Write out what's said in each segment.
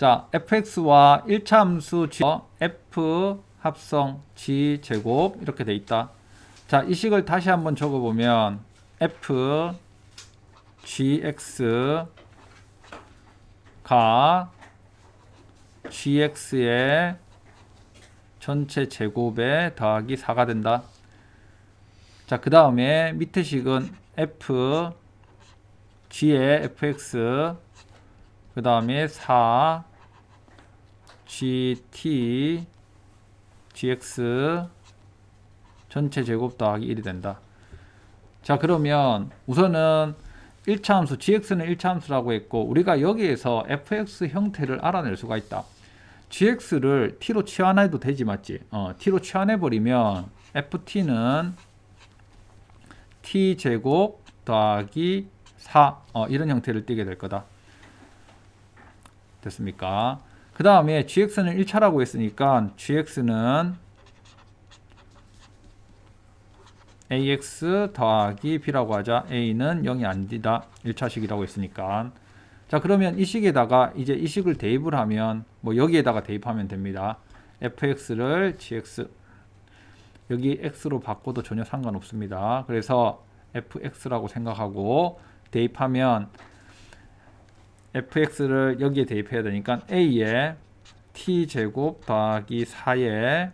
자, fx와 1차 함수 g f 합성 g 제곱 이렇게 돼 있다. 자, 이 식을 다시 한번 적어 보면 f gx 가 gx의 전체 제곱에 더하기 4가 된다. 자, 그 다음에 밑에 식은 f g의 fx 그 다음에 4 gt gx 전체 제곱 더하기 1이 된다. 자, 그러면 우선은 1차 함수 gx는 1차 함수라고 했고 우리가 여기에서 fx 형태를 알아낼 수가 있다. gx를 t로 치환해도 되지 맞지? 어, t로 치환해 버리면 ft는 t 제곱 더하기 4 어, 이런 형태를 띠게 될 거다. 됐습니까? 그 다음에 gx는 1차라고 했으니까 gx는 ax 더하기 b라고 하자. a는 0이 아니다. 1차식이라고 했으니까. 자, 그러면 이 식에다가 이제 이 식을 대입을 하면 뭐 여기에다가 대입하면 됩니다. fx를 gx 여기 x로 바꿔도 전혀 상관없습니다. 그래서 fx라고 생각하고 대입하면 fx를 여기에 대입해야 되니까 a에 t 제곱 더하기 4에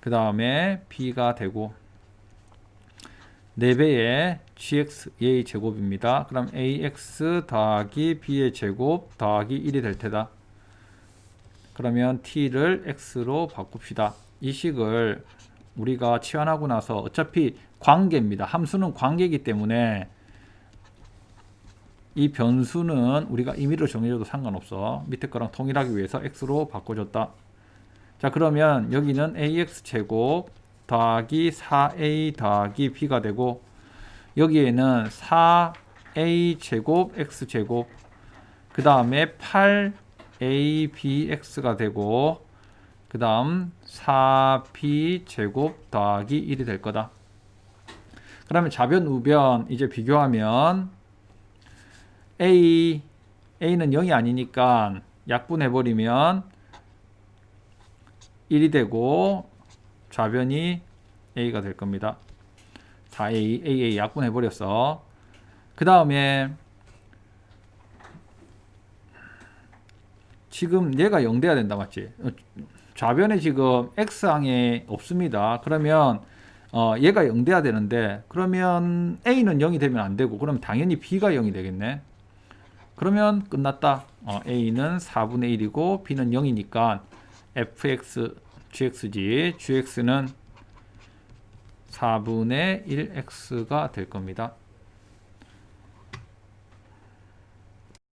그 다음에 b가 되고 4배의 gx a 제곱입니다. 그럼 ax 더하기 b의 제곱 더하기 1이 될 테다. 그러면 t를 x로 바꿉시다. 이 식을 우리가 치환하고 나서 어차피 관계입니다. 함수는 관계이기 때문에 이 변수는 우리가 임의로 정해줘도 상관없어. 밑에 거랑 통일하기 위해서 x로 바꿔줬다. 자 그러면 여기는 ax 제곱 더하기 4a 더하기 b가 되고 여기에는 4a 제곱 x 제곱 그 다음에 8abx가 되고 그 다음 4b 제곱 더하기 1이 될 거다. 그러면 좌변 우변 이제 비교하면 a a는 0이 아니니까 약분해 버리면 1이 되고 좌변이 a가 될 겁니다. 4a aa 약분해 버렸어. 그 다음에 지금 얘가 0 돼야 된다 맞지? 어, 좌변에 지금 x항에 없습니다. 그러면 어, 얘가 0 돼야 되는데 그러면 a는 0이 되면 안 되고 그럼 당연히 b가 0이 되겠네. 그러면 끝났다. 어, a는 4분의 1이고 b는 0이니까 fx gxg gx는 4분의 1x가 될 겁니다.